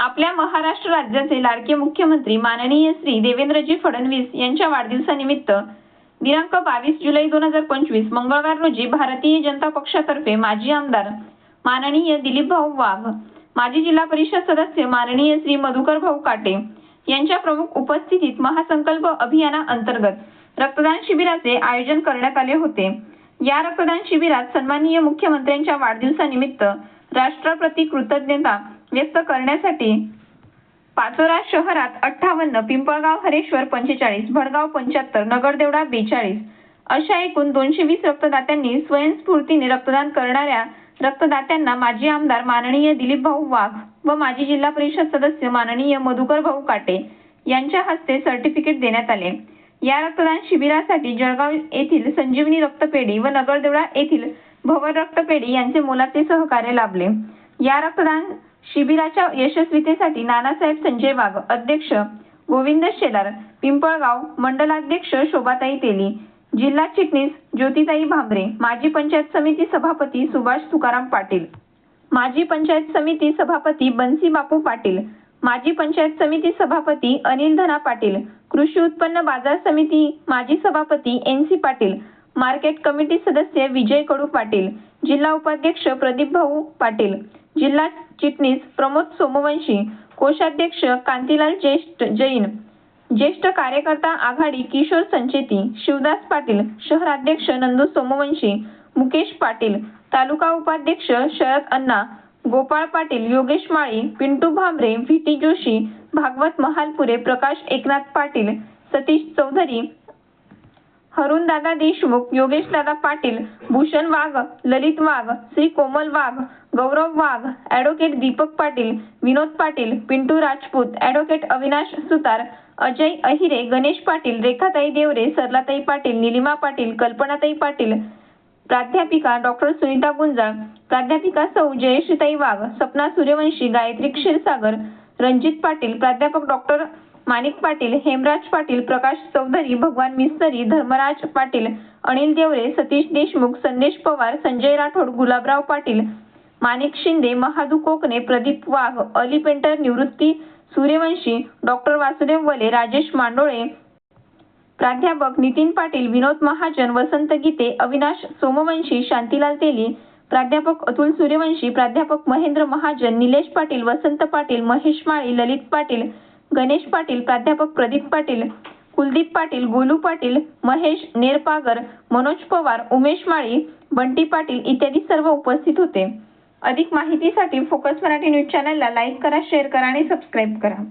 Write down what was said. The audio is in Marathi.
आपल्या महाराष्ट्र राज्याचे लाडके मुख्यमंत्री माननीय श्री देवेंद्रजी फडणवीस यांच्या वाढदिवसानिमित्त दिनांक बावीस जुलै दोन हजार पंचवीस मंगळवार रोजी भारतीय जनता पक्षातर्फे माजी आमदार माननीय दिलीपभाऊ वाघ माजी जिल्हा परिषद सदस्य माननीय श्री मधुकर भाऊ काटे यांच्या प्रमुख उपस्थितीत महासंकल्प अभियाना अंतर्गत रक्तदान शिबिराचे आयोजन करण्यात आले होते. या रक्तदान शिबिरात सन्माननीय मुख्यमंत्र्यांच्या वाढदिवसानिमित्त राष्ट्रप्रती कृतज्ञता व्यस्त करण्यासाठी पाचोरा शहरात अठ्ठावन्न पिंपळगाव हरेश्वर पंचेचाळीस भडगाव पंच्याहत्तर नगरदेवडा बेचाळीस अशा एकूण दोनशे वीस रक्तदात्यांनी स्वयंस्फूर्तीने रक्तदान करणाऱ्या रक्तदात्यांना माजी आमदार माननीय दिलीप भाऊ वाघ व माजी जिल्हा परिषद सदस्य माननीय मधुकर भाऊ काटे यांच्या हस्ते सर्टिफिकेट देण्यात आले. या रक्तदान शिबिरासाठी जळगाव येथील संजीवनी रक्तपेढी व नगरदेवळा येथील भवर रक्तपेढी यांचे मोलाचे सहकार्य लाभले. या रक्तदान शिबिराच्या यशस्वीतेसाठी नानासाहेब संजय वाघ अध्यक्ष गोविंद शेलार पिंपळगाव मंडलाध्यक्ष शोभाताई तेली जिल्हा चिटणीस ज्योतिताई भांबरे माजी पंचायत समिती सभापती सुभाष तुकाराम पाटील माजी पंचायत समिती सभापती बन्सी बापू पाटील माजी पंचायत समिती सभापती अनिल धना पाटील कृषी उत्पन्न बाजार समिती माजी सभापती N C Patil market committee सदस्य विजय कडू पाटील जिल्हा उपाध्यक्ष प्रदीप भाऊ पाटील जिल्हा चिटणीस प्रमोद सोमवंशी कोषाध्यक्ष कांतीलाल ज्येष्ठ जैन ज्येष्ठ कार्यकर्ता आघाडी किशोर संचेती शिवदास पाटील शहराध्यक्ष नंदू सोमवंशी मुकेश पाटील तालुका उपाध्यक्ष Sharad Anna Gopal Patil Yogesh Mali Pintu Bhambare V T Joshi Bhagwat Mahalpure Prakash Eknath Patil Satish Chaudhari Dada Deshmukh Yogesh Dada Patil Bhushan Wagh Lalit Wagh Shri Komal Wagh Gaurav Wagh advocate Deepak Patil Vinod Patil Pintu Rajput advocate Avinash Sutar Ajay Ahire Ganesh Patil Rekhatai Deore Saralatai Patil Nilima Patil Kalpanatai Patil प्राध्यापिका डॉक्टर सुनीता गुंजाळ प्राध्यापिका सौ जयश्रीताई वाघ सपना सूर्यवंशी गायत्री क्षीरसागर रणजित पाटील प्राध्यापक doctor Manik Patil Hemraj Patil Prakash Chaudhari Bhagwan Mistry Dharmaraj Patil Anil Deore Satish Deshmukh Sandesh Pawar Sanjay Rathod Gulabrao Patil Manik Shinde Mahadu Kokane Pradeep Wagh Ali painter Nivrutti Suryavanshi doctor Vasudev Wale Rajesh Mandole प्राध्यापक नितीन पाटील विनोद महाजन वसंत गीते अविनाश सोमवंशी शांतीलाल तेली प्राध्यापक अतुल सूर्यवंशी प्राध्यापक महेंद्र महाजन निलेश पाटील वसंत पाटील महेश माळी ललित पाटील गणेश पाटील प्राध्यापक प्रदीप पाटील कुलदीप पाटील गोलू पाटील महेश नेरपागर मनोज पवार उमेश माळी बंटी पाटील इत्यादी सर्व उपस्थित होते. अधिक माहितीसाठी फोकस मराठी न्यूज चॅनलला लाईक करा शेअर करा आणि सबस्क्राईब करा.